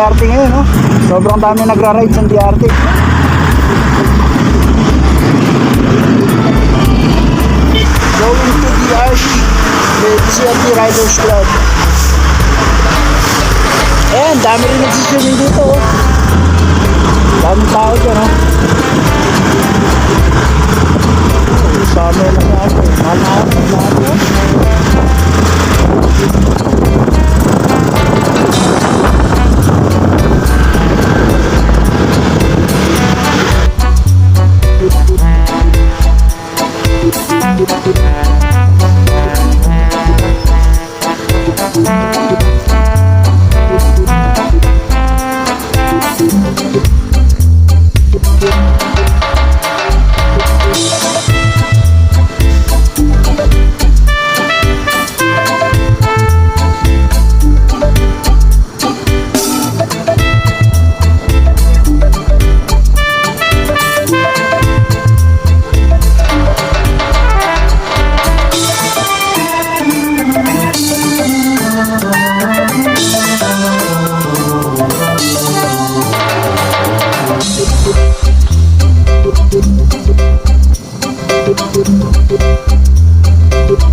DRT ngayon, no? Sobrang dami nagra-ride sa DRT. Going to DRT with CLT Riders Club. Ayan, dami rin nagsiswimming dito, oh. Dami tao dyan, oh. Summer na nga. Mahal na ako. Mahal na.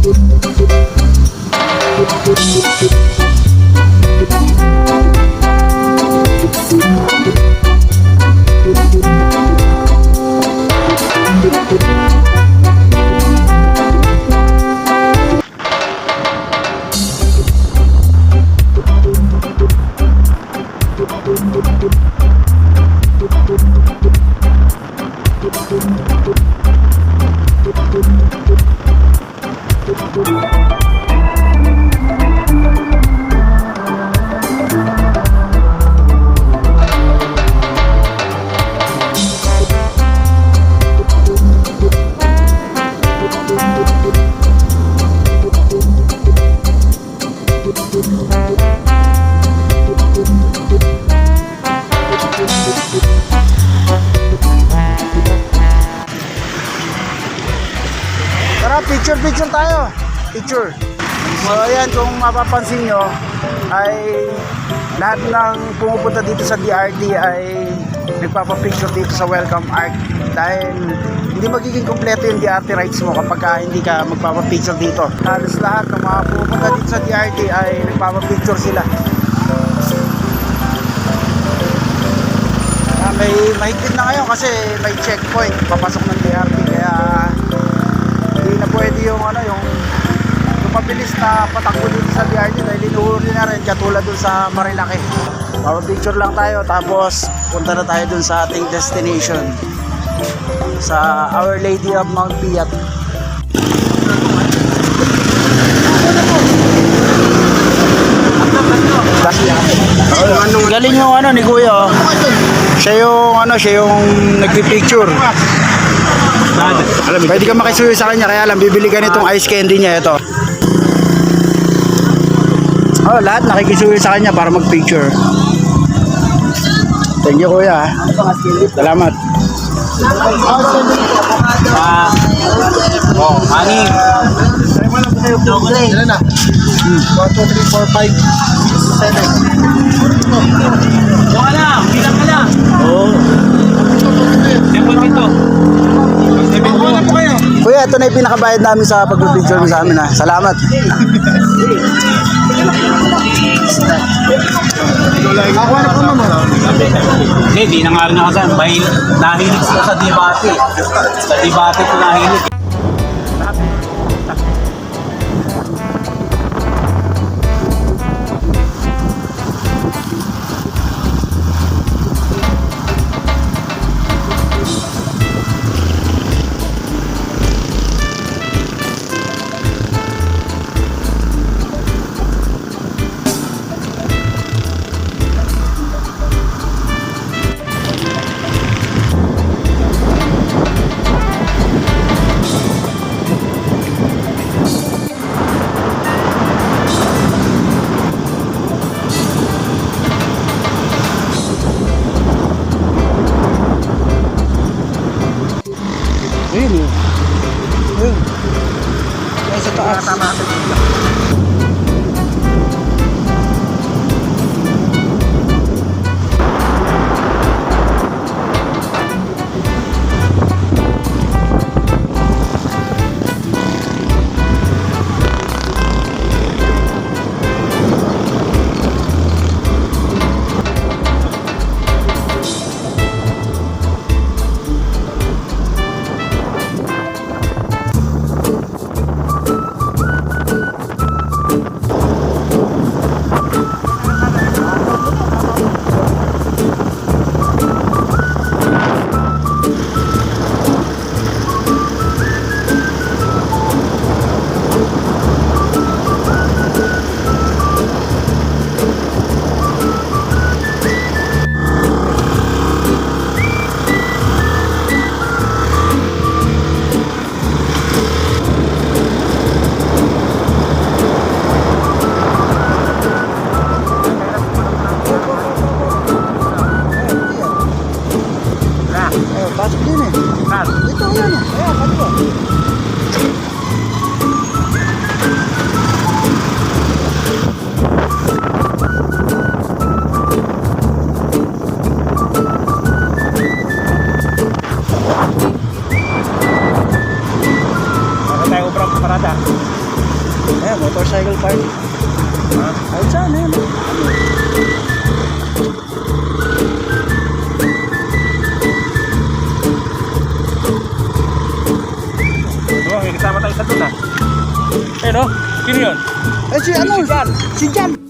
Música Picture. So ayan, kung mapapansin nyo, ay lahat ng pumupunta dito sa DRT ay nagpapapicture dito sa Welcome Arc dahil hindi magiging kompleto yung DRT rides mo kapag ka hindi ka magpapapicture dito. Halos lahat ng mga pumupunta dito sa DRT ay nagpapapicture sila. Ah, may mahigpit na ngayon kasi may checkpoint papasok ng DRT kaya hindi na pwede yung ano yung mabilis na patakbo dito sa DRT dahil inuhuli na rin katulad dun sa Marilaki. picture lang tayo tapos punta na tayo dun sa ating destination sa Our Lady of Mount Piat. Galing yung ano ni Kuya. oh. Siya yung ano, siya yung nagpi-picture. Pwede ka makisuyo sa kanya kaya lang bibili ka nitong ice candy niya ito. Oh, lahat nakikisuyo sa kanya para mag-picture. Thank you kuya. Salamat. Ah, oh, ani. Chocolate. Ilan na? 1, 2, 3, 4, 5, 6, 7. Yung ka lang, bilang ka lang. Oh. Simple ito. Wala po kayo. Kuya, ito na yung pinakabayad namin sa pag-picture mo sa amin ha. Salamat. Ako na po mama. Hindi, di na nga rin ako saan. Sa debate. Sa debate ko nahilig. Ayun eh. Ayun. Ayun sa taas. Tama. Bata. Ayan, motorcycle park. Ha? Ay, saan yun? Oo, may kasama tayo sa doon ah. Eh no? Sino yun? Eh, si ano? Si Jan. Si Jan.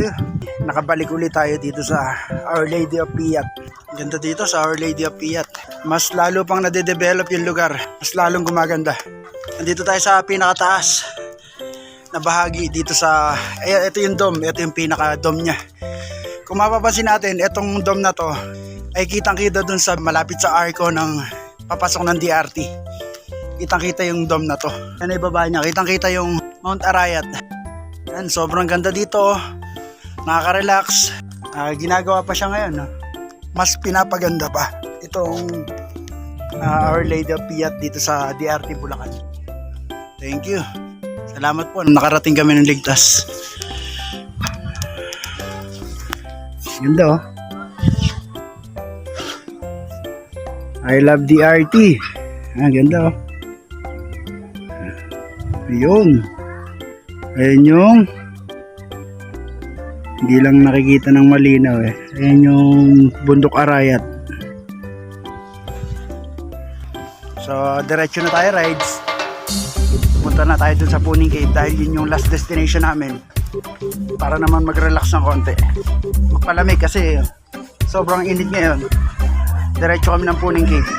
You. Nakabalik ulit tayo dito sa Our Lady of Piat. Ganda dito sa Our Lady of Piat. Mas lalo pang nade-develop yung lugar. Mas lalong gumaganda. Nandito tayo sa pinakataas na bahagi dito sa... Eh, ito yung dome. Ito yung pinaka-dome niya. Kung mapapansin natin, itong dome na to ay kitang-kita dun sa malapit sa arco ng papasok ng DRT. Kitang-kita yung dome na to. Yan ay baba niya. Kitang-kita yung Mount Arayat. Yan, sobrang ganda dito. Nakaka-relax. Ah, ginagawa pa siya ngayon. no? Mas pinapaganda pa. Itong ah, Our Lady of Piat dito sa DRT Bulacan. Thank you. Salamat po. Nakarating kami ng ligtas. Ganda oh. I love DRT. Ah, ganda oh. Ayun. Ayan yung hindi lang nakikita ng malinaw eh. Ayan yung bundok arayat. So, diretso na tayo rides. Punta na tayo dun sa Puning Cave dahil yun yung last destination namin. Para naman mag-relax ng konti. Magpalamig kasi sobrang init ngayon. Diretso kami ng Puning Cave.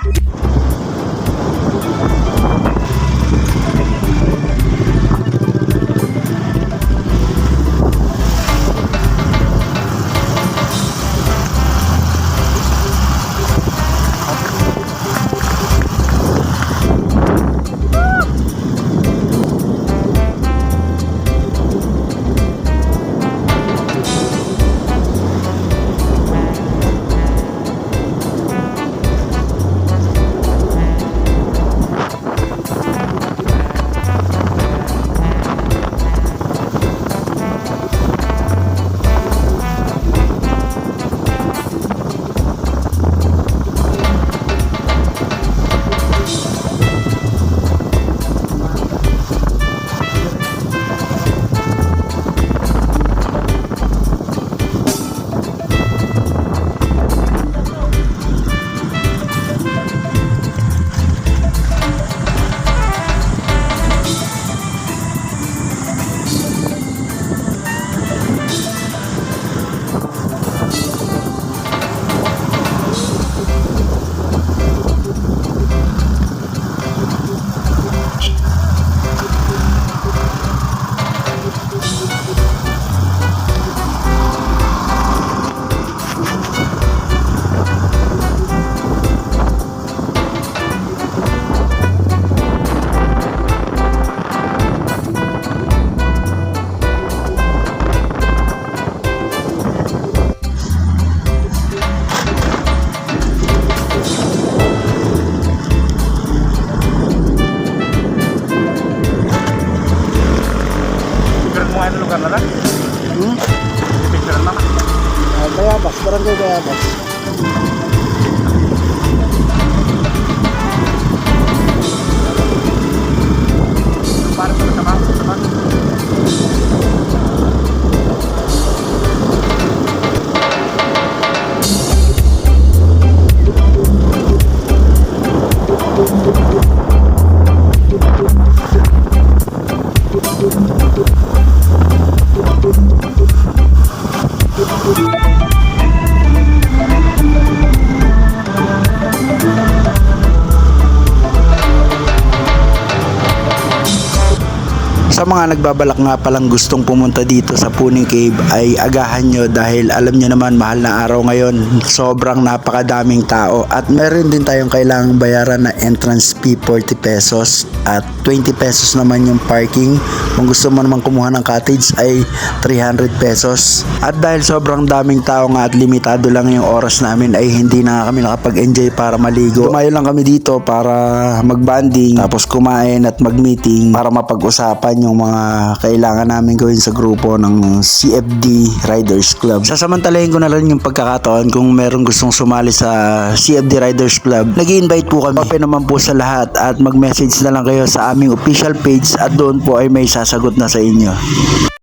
Picture mo nga yung lugar na lang. Hmm? Picture na lang. Uh, Bayabas, Barangay Bayabas. Para sa sama. Nagbabalak nga palang gustong pumunta dito sa Puning Cave ay agahan nyo dahil alam nyo naman mahal na araw ngayon. Sobrang napakadaming tao at meron din tayong kailangang bayaran na entrance fee 40 pesos at 20 pesos naman yung parking. Kung gusto mo naman kumuha ng cottage ay 300 pesos. At dahil sobrang daming tao nga at limitado lang yung oras namin ay hindi na kami nakapag-enjoy para maligo. Tumayo lang kami dito para magbanding tapos kumain at mag-meeting para mapag-usapan yung mga kailangan namin gawin sa grupo ng CFD Riders Club. Sasamantalahin ko na lang yung pagkakataon kung meron gustong sumali sa CFD Riders Club. nag invite po kami. Open naman po sa lahat at mag-message na lang kayo sa aming official page at doon po ay may sasagot na sa inyo.